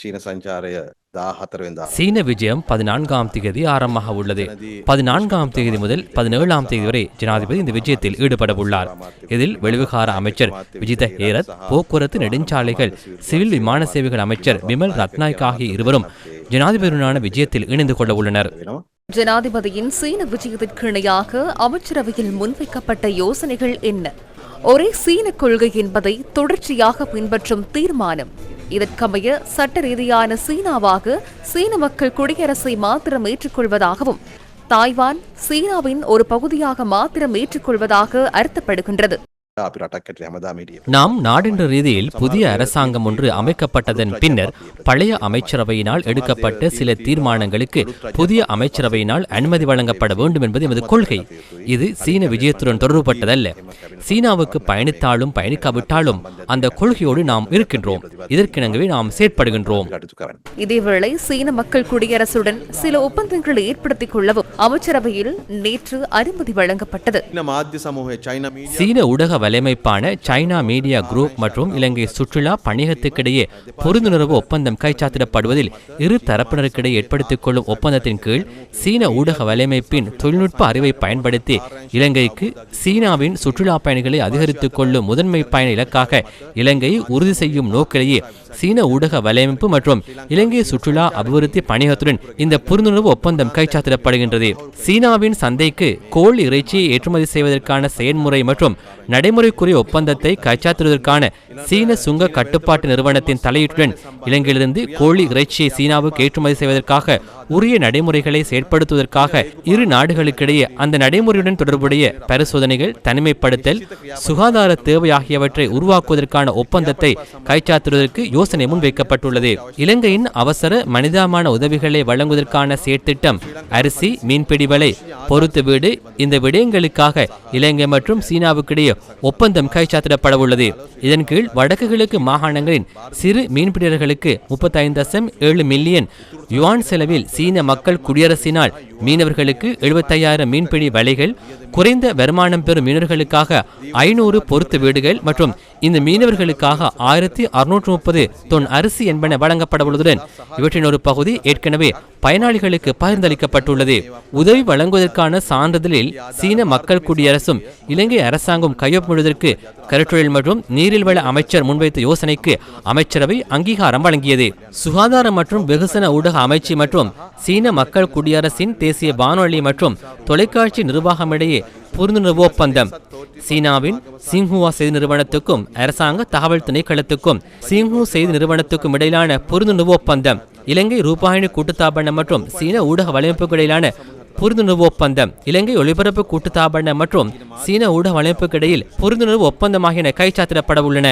சீன சஞ்சாரய சீன விஜயம் பதினான்காம் தேதி ஆரம்பமாக உள்ளது பதினான்காம் தேதி முதல் பதினேழாம் தேதி வரை ஜனாதிபதி இந்த விஜயத்தில் ஈடுபட உள்ளார் இதில் வெளிவிகார அமைச்சர் விஜித ஹேரத் போக்குவரத்து நெடுஞ்சாலைகள் சிவில் விமான சேவைகள் அமைச்சர் விமல் ரத்நாயக் ஆகிய இருவரும் ஜனாதிபதியுடனான விஜயத்தில் இணைந்து கொள்ள உள்ளனர். ஜனாதிபதியின் சீன விஜயத்திற்கு இணையாக அமைச்சரவையில் முன்வைக்கப்பட்ட யோசனைகள் என்ன? ஒரே சீன கொள்கை என்பதை தொடர்ச்சியாக பின்பற்றும் தீர்மானம். இதற்கமைய சட்ட ரீதியான சீனாவாக சீன மக்கள் குடியரசை மாத்திரம் ஏற்றுக்கொள்வதாகவும் தாய்வான் சீனாவின் ஒரு பகுதியாக மாத்திரம் ஏற்றுக்கொள்வதாக அர்த்தப்படுகின்றது. நாம் நாடென்ற ரீதியில் புதிய அரசாங்கம் ஒன்று அமைக்கப்பட்டதன் பின்னர் பழைய அமைச்சரவையினால் எடுக்கப்பட்ட சில தீர்மானங்களுக்கு புதிய அமைச்சரவையினால் அனுமதி வழங்கப்பட வேண்டும் என்பது எமது கொள்கை. இது சீன விஜயத்துடன் தொடர்புபட்டதல்ல. சீனாவுக்கு பயணித்தாலும் பயணிக்காவிட்டாலும் அந்த கொள்கையோடு நாம் இருக்கின்றோம். இதற்கிணங்கவே நாம் செயற்படுகின்றோம். இதேவேளை சீன மக்கள் குடியரசுடன் சில ஒப்பந்தங்களை ஏற்படுத்திக் கொள்ளவும் அமைச்சரவையில் நேற்று அனுமதி வழங்கப்பட்டது. சீன ஊடக வலைமைப்பான சைனா மீடியா குரூப் மற்றும் இலங்கை சுற்றுலா பணியகத்துக்கிடையே புரிந்துணர்வு ஒப்பந்தம் கைச்சாத்திடப்படுவதில் இரு தரப்பினருக்கிடையே ஏற்படுத்திக் கொள்ளும் ஒப்பந்தத்தின் கீழ் சீன ஊடக வலைமைப்பின் தொழில்நுட்ப அறிவை பயன்படுத்தி இலங்கைக்கு சீனாவின் சுற்றுலா பயணிகளை அதிகரித்துக் கொள்ளும் முதன்மை பயண இலக்காக இலங்கையை உறுதி செய்யும் நோக்கிலேயே சீன ஊடக வலையமைப்பு மற்றும் இலங்கை சுற்றுலா அபிவிருத்தி பணியகத்துடன் இந்த புரிந்துணர்வு ஒப்பந்தம் கைச்சாத்திடப்படுகின்றது. சீனாவின் சந்தைக்கு கோழி இறைச்சியை ஏற்றுமதி செய்வதற்கான செயல்முறை மற்றும் நடை நடைமுறைக்குரிய ஒப்பந்தத்தை கைச்சாத்துவதற்கான சீன சுங்க கட்டுப்பாட்டு நிறுவனத்தின் தலையீட்டுடன் இலங்கையிலிருந்து கோழி இறைச்சியை சீனாவுக்கு ஏற்றுமதி செய்வதற்காக உரிய நடைமுறைகளை செயற்படுத்துவதற்காக இரு நாடுகளுக்கிடையே அந்த நடைமுறையுடன் தொடர்புடைய பரிசோதனைகள் தனிமைப்படுத்தல் சுகாதார தேவை ஆகியவற்றை உருவாக்குவதற்கான ஒப்பந்தத்தை கைச்சாத்துவதற்கு யோசனை முன்வைக்கப்பட்டுள்ளது. இலங்கையின் அவசர மனிதாமான உதவிகளை வழங்குவதற்கான செயற்திட்டம் அரிசி மீன்பிடி வலை பொறுத்து வீடு இந்த விடயங்களுக்காக இலங்கை மற்றும் சீனாவுக்கிடையே ஒப்பந்தம் கைச்சாத்திடப்பட உள்ளது இதன் கீழ் வடக்கு கிழக்கு மாகாணங்களின் சிறு மீன்பிடியர்களுக்கு முப்பத்தைந்து தசம் ஏழு மில்லியன் யுவான் செலவில் சீன மக்கள் குடியரசினால் மீனவர்களுக்கு எழுபத்தையாயிரம் மீன்பிடி வலைகள் குறைந்த வருமானம் பெறும் மீனவர்களுக்காக ஐநூறு பொறுத்து வீடுகள் மற்றும் இந்த மீனவர்களுக்காக ஆயிரத்தி அறுநூற்று முப்பது தொன் அரிசி என்பன வழங்கப்பட உள்ளதுடன் இவற்றின் ஒரு பகுதி ஏற்கனவே பயனாளிகளுக்கு பகிர்ந்தளிக்கப்பட்டுள்ளது. உதவி வழங்குவதற்கான சான்றிதழில் சீன மக்கள் குடியரசும் இலங்கை அரசாங்கம் கையொப்பமிடுவதற்கு கருத்தொழில் மற்றும் நீரில் வள அமைச்சர் முன்வைத்த யோசனைக்கு அமைச்சரவை அங்கீகாரம் வழங்கியது. சுகாதாரம் மற்றும் வெகுசன ஊடக அமைச்சு மற்றும் சீன மக்கள் குடியரசின் தேசிய வானொலி மற்றும் தொலைக்காட்சி நிர்வாகமிடையே புரிந்துணர்வு ஒப்பந்தம் சீனாவின் சிங்ஹுவா செய்தி நிறுவனத்துக்கும் அரசாங்க தகவல் திணைக்களத்துக்கும் சிங்ஹூ செய்தி நிறுவனத்துக்கும் இடையிலான புரிந்துணர்வு ஒப்பந்தம் இலங்கை ரூபாயினி கூட்டுத்தாபனம் மற்றும் சீன ஊடக வலையமைப்புக்கு இடையிலான புரிந்துணர்வு ஒப்பந்தம் இலங்கை ஒளிபரப்பு கூட்டுத்தாபனம் மற்றும் சீன ஊடக வலையமைப்புக்கு இடையில் புரிந்துணர்வு ஒப்பந்தம் ஆகியன கைச்சாத்திடப்பட உள்ளன.